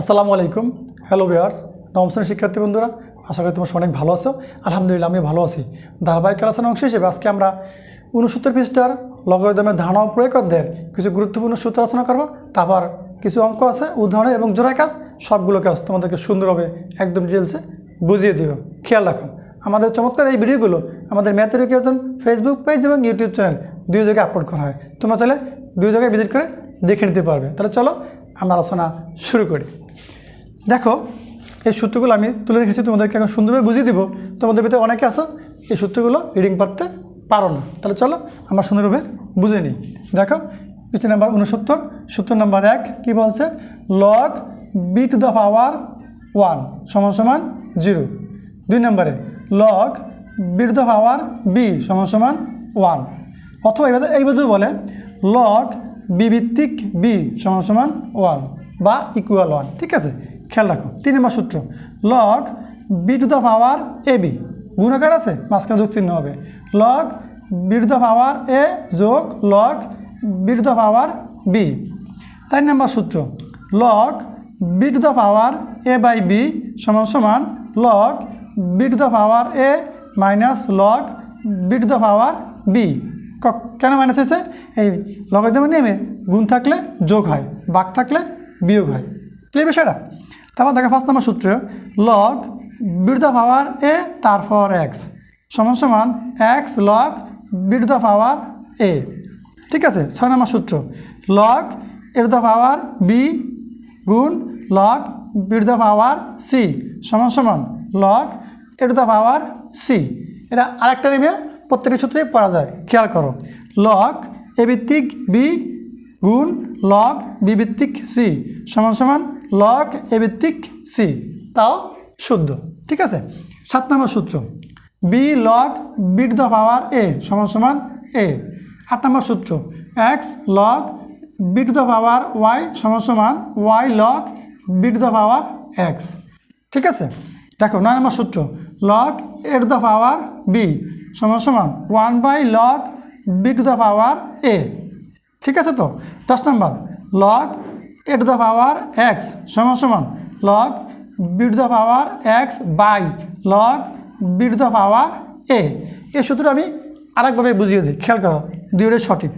আসসালামু আলাইকুম। হ্যালো বিয়ার্স শ্রেণির শিক্ষার্থী বন্ধুরা। আশা করি তোমার অনেক ভালো আছো। আলহামদুলিল্লাহ আমি ভালো আছি। ধারাবাহিক আলোচনার অংশ হিসেবে আজকে আমরা উনসত্তর পৃষ্ঠার লগারিদমের ধারণা ও প্রয়োগ অধ্যায়ের কিছু গুরুত্বপূর্ণ সূত্র আলোচনা করব। তারপর কিছু অঙ্ক আছে, উদাহরণ এবং জোড়া কাজ সবগুলো কাজ তোমাদেরকে সুন্দরভাবে একদম ডিটেলসে বুঝিয়ে দেব। খেয়াল রাখো। আমাদের চমৎকার এই ভিডিওগুলো আমাদের ম্যাথ এডুকেশন ফেসবুক পেজ এবং ইউটিউব চ্যানেল দুই জায়গায় আপলোড করা হয়। তোমরা চাইলে দুই জায়গায় ভিজিট করে দেখে নিতে পারবে। তাহলে চলো আমরা আলোচনা শুরু করি। দেখো, এই সূত্রগুলো আমি তুলে রেখেছি, তোমাদেরকে এখন সুন্দরভাবে বুঝিয়ে দিব। তোমাদের ভিতরে অনেকে আসো এই সূত্রগুলো রিডিং পারতে পারো না। তাহলে চলো, আমরা সুন্দরভাবে বুঝে নিই। দেখো পিছিয়ে নাম্বার উনসত্তর সত্তর নাম্বার এক, কী বলছে? Log B to the power one সমান সমান জিরো দুই নম্বরে log B to the power B সমান সমান ওয়ান অথবা এই বছর বলে লগ বি ভিত্তিক বি সমান সমান ওয়ান বা ইকুয়াল ওয়ান ঠিক আছে? খেয়াল রাখো, তিন নম্বর সূত্র। Log B to the power A B গুণাকার আছে? মাঝখানে যোগ চিহ্ন হবে। Log B to the power A যোগ log B to the power B চার নম্বর সূত্র। Log B to the power A by B সমান সমান log B to the power A minus log B to the power B কেন minus হয়েছে? এই লগারিদমে নেমে গুণ থাকলে যোগ হয় বাঘ থাকলে বিয়োগ হয়। ক্লিয়ার বিষয়টা। তারপর দেখো ফার্স্ট নম্বর সূত্র log B to the power A তারপর এক্স সমান সমান X log B to the power A ঠিক আছে? ছয় নম্বর সূত্র log A to the power B গুণ log B the power C সমান সমান log A to the power C এটা আরেকটা নেমে প্রত্যেকটি সূত্রে পড়া যায়। খেয়াল করো। লক এ ভিত্তিক বি গুণ লক বি ভিত্তিক সি সমান সমান লক এ ভিত্তিক সি তাও শুদ্ধ। ঠিক আছে? সাত নম্বর সূত্র। B log B to the power A সমান সমান এ আট নম্বর সূত্র। X log B to the power Y সমান সমান Y log B to the power X ঠিক আছে? দেখো, নয় নম্বর সূত্র। Log at the power B সমান সমান one by log B to the power A ঠিক আছে তো? দশ নম্বর log A to the power X সমান সমান log B to the power X by log B to the power A এই সূত্র আমি আরেকভাবে বুঝিয়ে দিই, খেয়াল করো, দুইটাই সঠিক।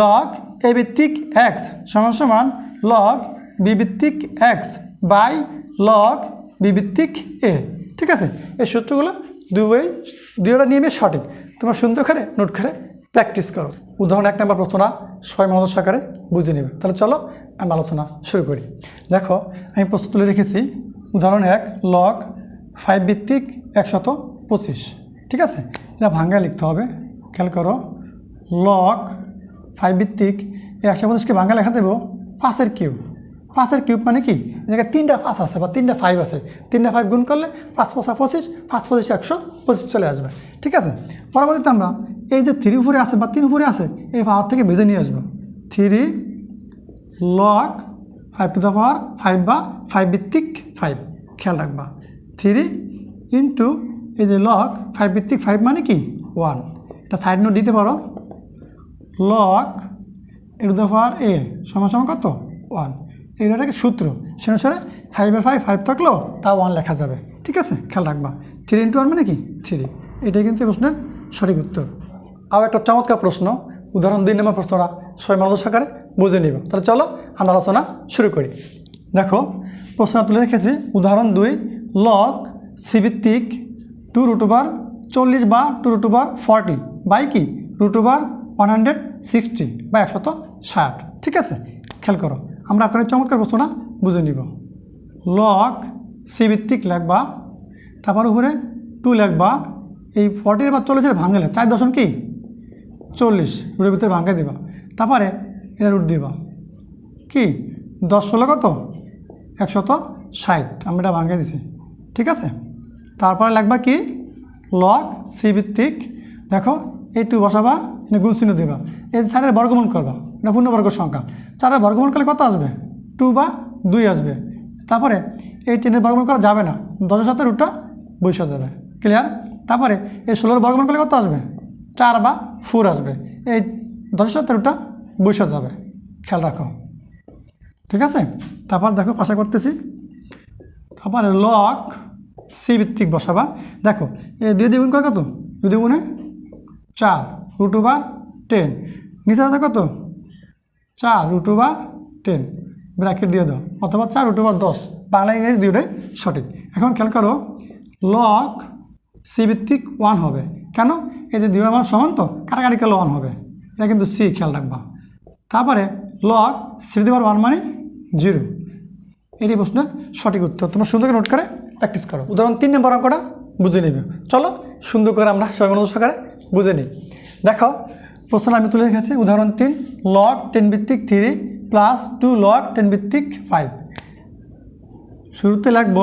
লগ এ ভিত্তিক এক্স সমান সমান লগ বি ভিত্তিক এক্স বাই লগ বি ভিত্তিক এ ঠিক আছে? এই সূত্রগুলো দুই দুইটা নিয়মে সঠিক। তোমরা সুন্দর করে নোট করে প্র্যাকটিস করো। উদাহরণ এক নম্বর প্রশ্নটা ছয় মনোজ সাকারে বুঝে নেবে। তাহলে চলো আমি আলোচনা শুরু করি। দেখো, আমি প্রশ্ন তুলে রেখেছি, উদাহরণ এক লক ফাইভ ভিত্তিক একশত পঁচিশ। ঠিক আছে? এটা ভাঙ্গায় লিখতে হবে। খেয়াল করো লক ফাইভ ভিত্তিক এই একশো পঁচিশকে ভাঙ্গা লেখা দেবো পাঁচের কিউব পাঁচের কিউব মানে কি? জায়গায় তিনটা পাঁচ আছে বা তিনটা ফাইভ আছে। তিনটা ফাইভ গুণ করলে পাঁচ পঁচা পঁচিশ, পাঁচ পঁচিশ একশো পঁচিশ চলে আসবে। ঠিক আছে? পরবর্তীতে আমরা এই যে থ্রি উপরে আছে বা তিন উপরে আছে, এই পাওয়ার থেকে বেজে নিয়ে আসব। Three log five to the power five বা ফাইভ ভিত্তিক ফাইভ খেয়াল রাখবা। থ্রি ইন্টু এই যে লক ফাইভ ভিত্তিক ফাইভ মানে কি? ওয়ান এটা সাইড নোট দিতে পারো। Log A to the power A সমান সমান কত? ওয়ান এটা একটা সূত্র। সে অনুসারে ফাইভের ফাইভ ফাইভ থাকলেও তা ওয়ান লেখা যাবে। ঠিক আছে? খেয়াল রাখবা। থ্রি ইন্টু ওয়ান মানে কি? থ্রি এটাই কিন্তু প্রশ্নের সঠিক উত্তর। আরও একটা চমৎকার প্রশ্ন। উদাহরণ দুই নম্বর প্রশ্নটা ছয় মনোজ সাকারে বুঝে নিব। তাহলে চলো, আমরা আলোচনা শুরু করি। দেখো প্রশ্ন তুলে রেখেছি। উদাহরণ দুই লক সিভিত্তিক টু রুট ওভার চল্লিশ বা two root over forty by কি? Root over one hundred sixty বা একশত ষাট। ঠিক আছে? খেয়াল করো। আমরা এখন চমৎকার প্রশ্নটা বুঝে নিব। লক সি ভিত্তিক লেখবা, তারপর উপরে টু লেখবা, এই ফর্টির বা চল্লিশের ভাঙলে চার দশম কি? চল্লিশ রুটের ভিতরে ভাঙে দিবা, তারপরে এটা রুট দিবা। কি? দশ ষোলো কত? একশত ষাট, আমি এটা ভাঙে দিছি, ঠিক আছে? তারপরে লাগবা কি? লক সি ভিত্তিক, দেখো, এই টু বসাবা এটা গুণ চিহ্ন দিবা, এই চারের বর্গমূল করবা, এটা পূর্ণবর্গ সংখ্যা। চারের বর্গমূল করলে কত আসবে? টু বা দুই আসবে। তারপরে এই টেনের বর্গমূল করা যাবে না। দশের সাথে রুটটা বৈশা যাবে ক্লিয়ার তারপরে এই ষোলোর বর্গমূল করলে কত আসবে? চার বা ফোর আসবে। এই দশের সাথে রুটটা বৈশা যাবে খেয়াল রাখো। ঠিক আছে? তারপর দেখো পাশে করতেছি। তারপরে লক সি ভিত্তিক বসাবা। দেখো এই দুই দ্বিগুণ করে কত? দুই দ্বিগুণে চার। রুট ওভার টেন নিচে আছে কত? চার রুট ওভার টেন ব্র্যাকেট দিয়ে দাও, অথবা চার রুট ওভার দশ, বাংলা ইংরেজি দুটোই সঠিক। এখন খেয়াল করো লক সি ভিত্তিক ওয়ান হবে। কেন? এই যে দুই মান সমান তো, কাটাকাটি করলে ওয়ান হবে। এটা কিন্তু সি খেয়াল রাখবা। তারপরে লক সি দেবার ওয়ান মানে জিরো এটি প্রশ্নের সঠিক উত্তর। তোমরা সুন্দর করে নোট করে প্র্যাকটিস করো। উদাহরণ তিন নম্বর অঙ্কটা বুঝে নেবে। চলো সুন্দর করে আমরা সবাই সহকারে বুঝে নিই। দেখো প্রশ্ন আমি তুলে রেখেছি। উদাহরণ তিন লক টেন ভিত্তিক three plus two log ten ভিত্তিক ফাইভ শুরুতে লিখব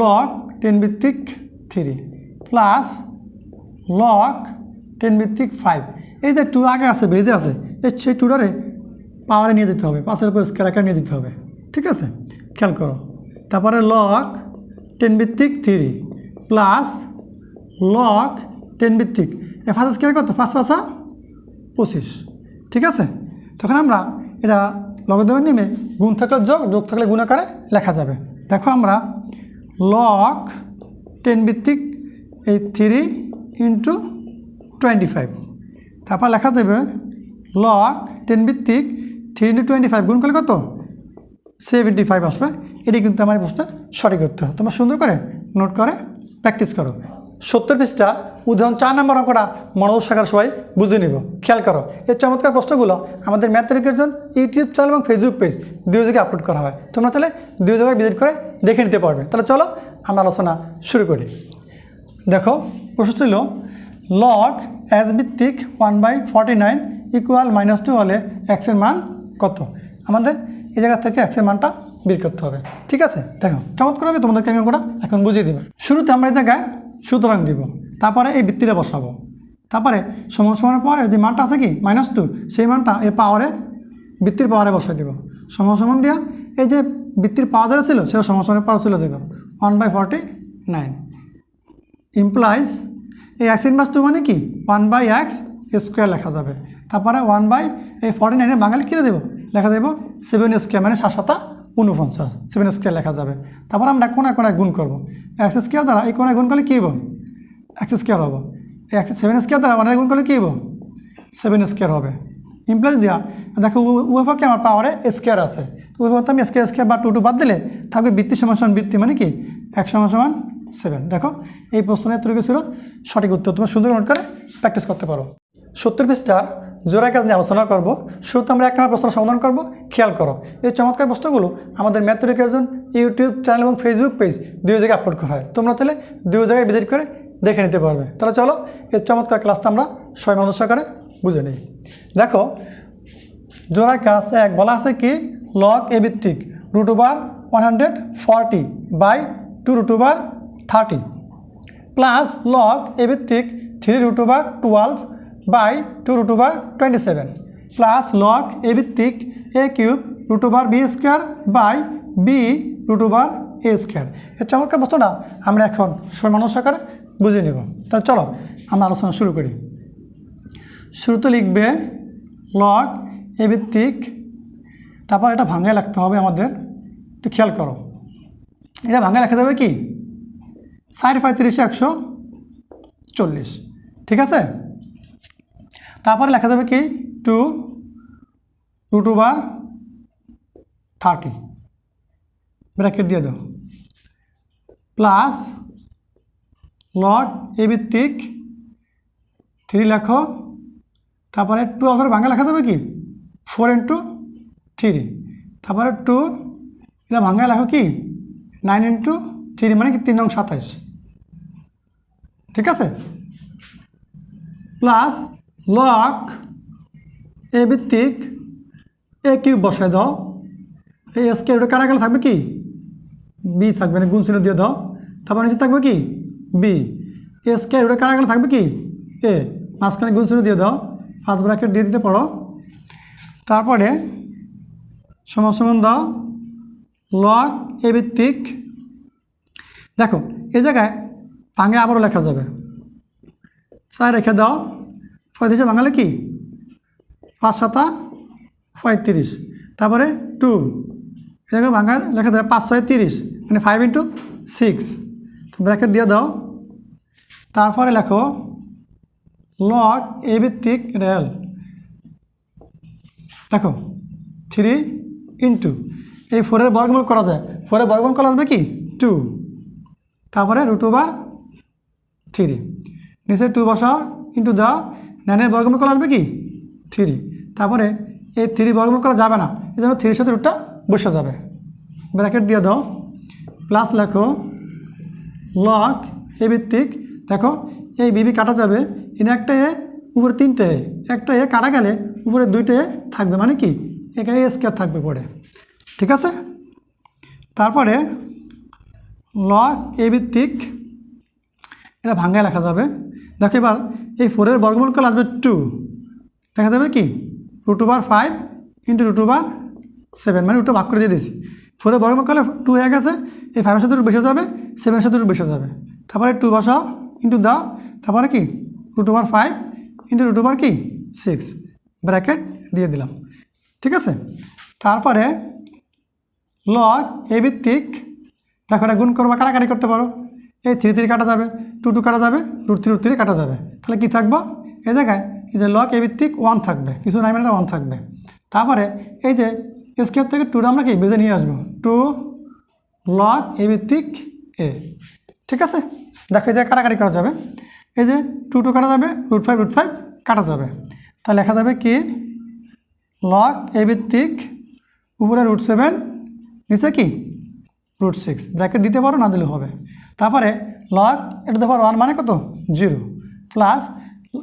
লক টেন ভিত্তিক থ্রি প্লাস লক টেন ভিত্তিক ফাইভ এই যে টু আগে আছে, বেজে আছে, এই সেই টুটারে পাওয়ারে নিয়ে যেতে হবে পাশের উপর স্কেল আকারে নিয়ে যেতে হবে, ঠিক আছে? খেয়াল করো। তারপরে লক টেন ভিত্তিক থ্রি প্লাস লক টেন ভিত্তিক এ ফার্স্ট স্কেল কত? পাঁচ পাঁচা? পঁচিশ। ঠিক আছে? তখন আমরা এটা লগাদেবের নেমে গুণ থাকলে যোগ যোগ থাকলে গুণ আকারে লেখা যাবে। দেখো আমরা লক টেন ভিত্তিক এই থ্রি ইন্টু টোয়েন্টি ফাইভ তারপর লেখা যাবে লক টেন ভিত্তিক থ্রি ইন্টু টোয়েন্টি ফাইভ গুণ করলে কত? সেভেন্টি ফাইভ আসবে। এটি কিন্তু আমার প্রশ্নের সঠিক উত্তর। তোমরা সুন্দর করে নোট করে প্র্যাকটিস করো। সত্তর পৃষ্ঠা, উদাহরণ চার নম্বর অঙ্কটা মনোজ শাখার সবাই বুঝে নিব। খেয়াল করো, এই চমৎকার প্রশ্নগুলো আমাদের ম্যাথ এডুকেশন ইউটিউব চ্যানেল এবং ফেসবুক পেজ দুই জায়গায় আপলোড করা হয়। তোমরা তাহলে দুই জায়গায় ভিজিট করে দেখে নিতে পারবে। তাহলে চলো আমরা আলোচনা শুরু করি। দেখো, প্রশ্ন ছিল লক এস ভিত্তিক one by forty nine equal minus two হলে এক্সের মান কত? আমাদের এই জায়গা থেকে এক্সের মানটা বের করতে হবে। ঠিক আছে? দেখো চমৎকার হবে তোমাদেরকে আমি অঙ্কটা এখন বুঝিয়ে দিব। শুরুতে আমরা এই জায়গায় সুতরাং দিব। তারপরে এই ভিত্তিটা বসাবো। তারপরে সমান সমানের পরে যে মানটা আছে কি? মাইনাস টু সেই মানটা এই পাওয়ারে বৃত্তির পাওয়ারে বসাই দিব। সমান সমান দিয়া এই যে বৃত্তির পাওয়ার যেটা ছিল, সেটা সমান সমানের পাওয়ার চলে যাবে। One by forty nine implies এই এক্স ইনভার্স টু মানে কি? ওয়ান বাই এক্স স্কোয়ার লেখা যাবে। তারপরে ওয়ান বাই এই ফর্টি নাইনের বাঙালি কিনে দেবো? লেখা দেবো সেভেন স্কোয়ার মানে সাত সাতা উনপঞ্চাশ সেভেন স্কোয়ার লেখা যাবে। তারপর আমরা কোনায় কোনায় গুণ করব। এক্স স্কোয়ার দ্বারা এই কোনায় গুণ করলে কী হব এক্স স্কোয়ার হব এক্স সেভেন স্কোয়ার দ্বারা ওয়ানের গুণ করলে কী হব সেভেন স্কোয়ার হবে। ইমপ্লাইজ দেওয়া দেখো উভয়পক্ষে আমার পাওয়ারে স্কোয়ার আছে। উভয়পক্ষে আমি স্কোয়ার স্কোয়ার বা টু টু বাদ দিলে থাকবে বৃত্তি সমান সমান বৃত্তি মানে কি? এক সমান সমান সেভেন দেখো, এই প্রশ্নের তৈরি ছিল। সঠিক উত্তর তুমি সুন্দর নোট করে প্র্যাকটিস করতে পারো। সত্তর পৃষ্ঠার জোড়া কাজ নিয়ে আলোচনা করব। শুরুতে আমরা এক নম্বর প্রশ্ন সমাধান করব। খেয়াল করো, এই চমৎকার প্রশ্নগুলো আমাদের ম্যাথ এডুকেশন ইউটিউব চ্যানেল এবং ফেসবুক পেজ দুই জায়গায় আপলোড করা হয়। তোমরা তাহলে দুই জায়গায় ভিজিট করে দেখে নিতে পারবে। তাহলে চলো, এই চমৎকার ক্লাসটা আমরা সবাই মানুষ সহকারে বুঝে নিই। দেখো জোড়া কাজ এক, বলা আছে কি লক এ ভিত্তিক root over one hundred forty by two root over thirty plus log A ভিত্তিক three root over twelve by two root over twenty seven plus log A ভিত্তিক A cube root over B square by B root over A square এর চমৎকার বস্তুটা আমরা এখন সময় মানুষ আকারে বুঝে নেব। তাহলে চলো, আমরা আলোচনা শুরু করি। শুরুতে লিখবে লক এ ভিত্তিক, তারপর এটা ভাঙায় লাগতে হবে আমাদের। একটু খেয়াল করো। এটা ভাঙায় লেখা যাবে কি? ষাট পঁয়ত্রিশ একশো চল্লিশ। ঠিক আছে? তারপরে লেখা যাবে কি? Two root over thirty bracket দিয়ে দাও। প্লাস লগ এ ভিত্তিক থ্রি লেখো। তারপরে টু আবার বাংলা লেখা যাবে কি? ফোর ইন্টু থ্রি তারপরে টু এটা ভাঙ্গা লেখো কি? নাইন ইন্টু থ্রি মানে কি তিন নং সাতাইশ। ঠিক আছে? প্লাস লক, এ ভিত্তিক, এ কিউব বসায় দাও। এই এসকে ওটা কারা গেলে থাকবে কি? বি থাকবে না গুণ চিহ্ন দিয়ে দাও। তারপর নিচে থাকবে কি? বি এসকে ওটা কারা গেলে থাকবে কি? এ মাঝখানে গুণ চিহ্ন দিয়ে দাও। ফার্স্ট ব্র্যাকেট দিয়ে দিতে পারো। তারপরে সমান দাও। লগ এ ভিত্তিক। দেখো, এই জায়গায় ভাঙে আবারও লেখা যাবে। চার রেখে দাও। পঁয়ত্রিশে বাঙালি কি? পাঁচ, সাতা পঁয়ত্রিশ। তারপরে টু এটাকে ভাঙা লেখা যাবে পাঁচ, ছয়, তিরিশ। মানে ফাইভ ইন্টু সিক্স ব্র্যাকেট দিয়ে দাও। তারপরে লেখো লগ এ ভিত্তিক রেল দেখো থ্রি ইন্টু এই ফোরের বর্গমূল করা যায়। ফোরের বর্গমূল করা যাবে কি? টু তারপরে রুট ওভার থ্রি নিচে টু বসাও ইন্টু দাও নাইনের বর্গমূল করা আসবে কি? থ্রি। তারপরে এই থ্রি বর্গমূল করা যাবে না। এই জন্য থ্রির সাথে রুটটা বসে যাবে। ব্র্যাকেট দিয়ে দাও। প্লাস লেখো লক এ ভিত্তিক। দেখো, এই বিবি কাটা যাবে। এনে একটা এ, উপরে তিনটে এ। একটা এ কাটা গেলে উপরে দুইটে এ থাকবে। মানে কি? এখানে এ স্কোয়ার থাকবে পরে ঠিক আছে? তারপরে লক এ ভিত্তিক। এটা ভাঙ্গায় লেখা যাবে। দেখো এবার, এই ফোরের বর্গমূল করলে আসবে টু দেখা যাবে কি? Root over five into root over seven মানে রুটটা ভাগ করে দিয়ে দিয়েছি। ফোরের বর্গমূল করলে টু হয়ে গেছে, এই ফাইভের সাথে রুট বেসে যাবে সেভেনের সাথে রুট বেসে যাবে। তারপরে টু বসাও ইন্টু দাও, তারপরে কি? Root over five into root over কি? সিক্স ব্র্যাকেট দিয়ে দিলাম। ঠিক আছে? তারপরে লগ এ ভিত্তিক, দেখো এটা গুণ করবা কাটাকাটি করতে পারো? এই থ্রি থ্রি কাটা যাবে টু টু কাটা যাবে রুট থ্রি রুট থ্রি কাটা যাবে। তাহলে কি থাকব? এই জায়গায় এই যে লক এ ভিত্তিক ওয়ান থাকবে, কিছু নাই মানে ওয়ান থাকবে। তারপরে এই যে স্কোয়ার থেকে টুটা আমরা কি বেজে নিয়ে আসব? টু লক এ ভিত্তিক এ ঠিক আছে? দেখো এই যে কাটাকাটি করা যাবে। এই যে টু টু কাটা যাবে রুট ফাইভ রুট ফাইভ কাটা যাবে। তাহলে লেখা যাবে কি? লক এ ভিত্তিক উপরে রুট সেভেন নিচে কি? রুট সিক্স ব্র্যাকেট দিতে পারো, না দিলে হবে। তারপরে লগ এটা দেওয়ার ওয়ান মানে কত? জিরো প্লাস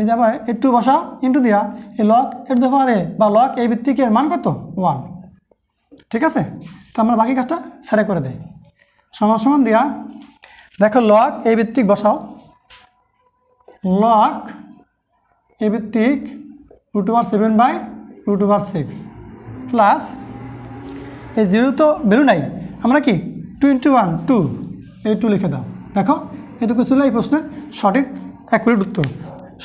এই যে আবার এ টু বসাও ইন্টু দিয়া, এই লগ এটা দেওয়ার এ বা লক এই ভিত্তিকের মান কত? ওয়ান ঠিক আছে? তো আমরা বাকি কাজটা সেরে করে দেই। সমান সমান দিয়া, দেখো লক এই ভিত্তিক বসাও। লক এ ভিত্তিক root over seven by root over six plus এই জিরো তো ভ্যালু নাই। আমরা কি? টু ইন্টু ওয়ান টু এই টু লিখে দাও। দেখো, এটুকু ছিল এই প্রশ্নের সঠিক এক মিনিট উত্তর।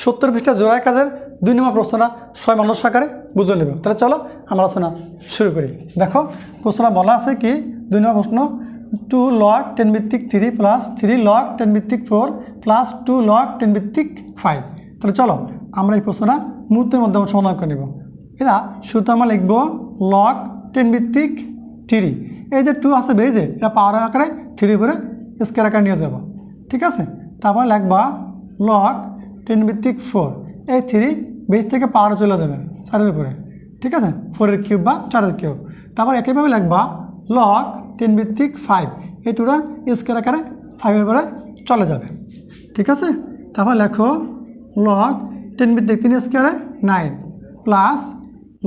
সত্তর পৃষ্ঠা জোড়ায় কাজের দুই নম্বর প্রশ্নটা ছয় মানুষ আকারে বুঝে নেব। তাহলে চলো, আমরা আলোচনা শুরু করি। দেখো, প্রশ্নটা বলা আছে কি, দুই নম্বর প্রশ্ন টু লক টেন ভিত্তিক three plus three log ten ভিত্তিক four plus two log ten ভিত্তিক ফাইভ তাহলে চলো, আমরা এই প্রশ্নটা মুহূর্তের মধ্যে আমরা সমাধান করে নেব। এরা শুরুতে আমরা লিখব লক টেন ভিত্তিক থ্রি এই যে টু আছে বেজে, এটা পাওয়ার আকারে থ্রি করে স্কোয়ার আকারে নিয়ে যাব। ঠিক আছে? তারপর লিখবা লক টেন ভিত্তিক ফোর এই থ্রি বেজ থেকে পাওয়ার চলে যাবে চারের উপরে। ঠিক আছে? ফোরের কিউব বা চারের কিউব তারপর একইভাবে লিখবা লক টেন ভিত্তিক ফাইভ এই টুটা স্কোয়ার আকারে ফাইভের পরে চলে যাবে। ঠিক আছে? তারপর লেখো লক টেন ভিত্তিক তিন স্কোয়ারে নাইন প্লাস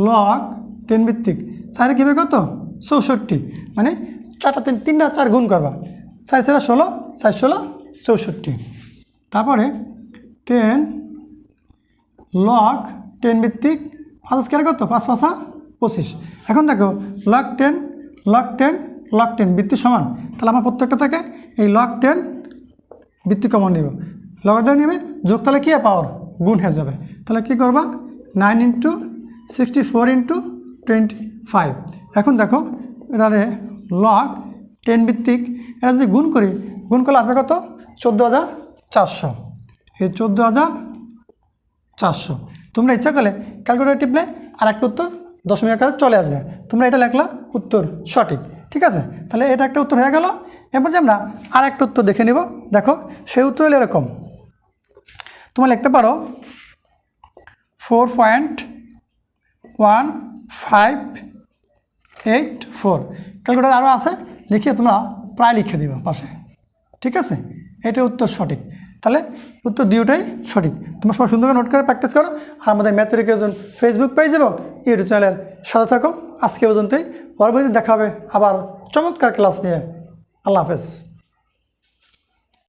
লক টেন ভিত্তিক চারে কীভাবে কত? চৌষট্টি। মানে চারটা তিন তিনটা চার গুণ করবা। চার চারা ষোলো, চার ষোলো, চৌষট্টি। তারপরে টেন লক টেন ভিত্তিক পাঁচ স্কোয়ার কত? পাঁচ পাঁচা পঁচিশ। এখন দেখো log ten log ten log ten বৃত্তি সমান। তাহলে আমার প্রত্যেকটা থেকে এই লক টেন বৃত্তি কমন নিব। লগটা নেবে, যোগ তাহলে কী? পাওয়ার গুণ হয়ে যাবে। তাহলে কী করবা? Nine into sixty four into twenty five এখন দেখো, এটারে লক টেন ভিত্তিক এটা যদি গুণ করি, গুণ করলে আসবে কত? চোদ্দ হাজার চারশো। এই চোদ্দ হাজার চারশো। তোমরা ইচ্ছা করলে ক্যালকুলেটার টিপলে আর একটা উত্তর দশমিক আকারে চলে আসবে। তোমরা এটা লেখলা উত্তর সঠিক। ঠিক আছে? তাহলে এটা একটা উত্তর হয়ে গেল। এরপর যে আমরা আর একটা উত্তর দেখে নিব। দেখো, সেই উত্তর হলো এরকম। তোমরা লিখতে পারো four point one five eight four calculator আরও আছে? লিখে তোমরা প্রায় লিখে দেবে পাশে। ঠিক আছে? এটা উত্তর সঠিক। তাহলে উত্তর দুটোই সঠিক। তোমরা সবাই সুন্দরভাবে নোট করে প্র্যাকটিস করো আর আমাদের ম্যাথ একজন ফেসবুক পেজ এবং ইউটিউব চ্যানেলের সাথে থাকো। আজকে পর্যন্তই। পরবর্তী দেখা হবে আবার চমৎকার ক্লাস নিয়ে। আল্লাহ হাফেজ।